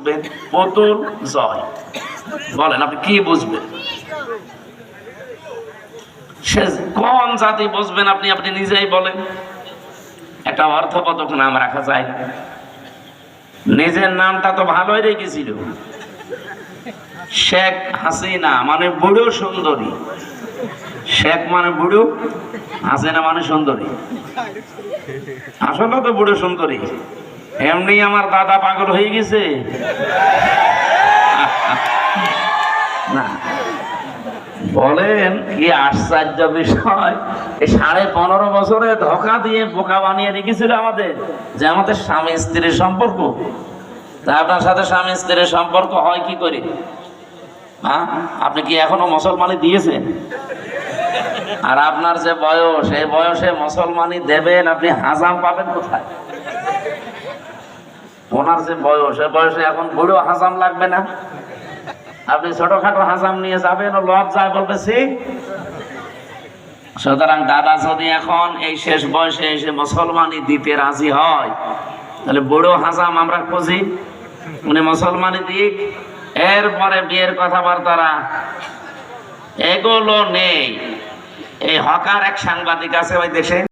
বুঝবেন? জয়। বলেন, আপনি কি বুঝবেন? সে কোন জাতি বুঝবেন আপনি? আপনি নিজেই বলেন। একটা অর্থবোধক নাম রাখা যায়? না নিজের নামটা তো ভালোই রেখেছিল। শেখ হাসিনা মানে বুড়ো সুন্দরী। শেখ মানে বুড়ো, হাসিনা মানে সুন্দরী। আসলে তো বুড়ো সুন্দরী। এমনি আমার দাদা পাগল হয়ে গেছে। না। বলেন, কি আশ্চর্য বিষয়। এই সাড়ে পনেরো বছরে ধোকা দিয়ে বোকা বানিয়ে রেখেছিল আমাদের, যে আমাদের স্বামী স্ত্রীর সম্পর্ক। তা আপনার সাথে স্বামী স্ত্রীর সম্পর্ক হয় কি করে? হ্যাঁ আপনি কি এখনও মুসলমানি দিয়েছেন? আর আপনার যে বয়স এই বয়সে মুসলমানি দেবেন, আপনি হাজাম পাবেন কোথায়? ওনার যে বয়স বয়সে এখন বুড়ো হাজাম লাগবে না। আপনি ছোটখাটো হাজাম নিয়ে যাবেন, ও লজ্জায় বলবে সে সুতরাং দাদা, যদি এখন এই শেষ বয়সে এসে মুসলমানি দিতে রাজি হয়, তাহলে বুড়ো হাজাম আমরা খুঁজি। উনি মুসলমানি দিক। এরপরে বিয়ের কথাবার্তারা এগুলো নেই। এই হকার এক সাংবাদিক আছে ওই দেশে।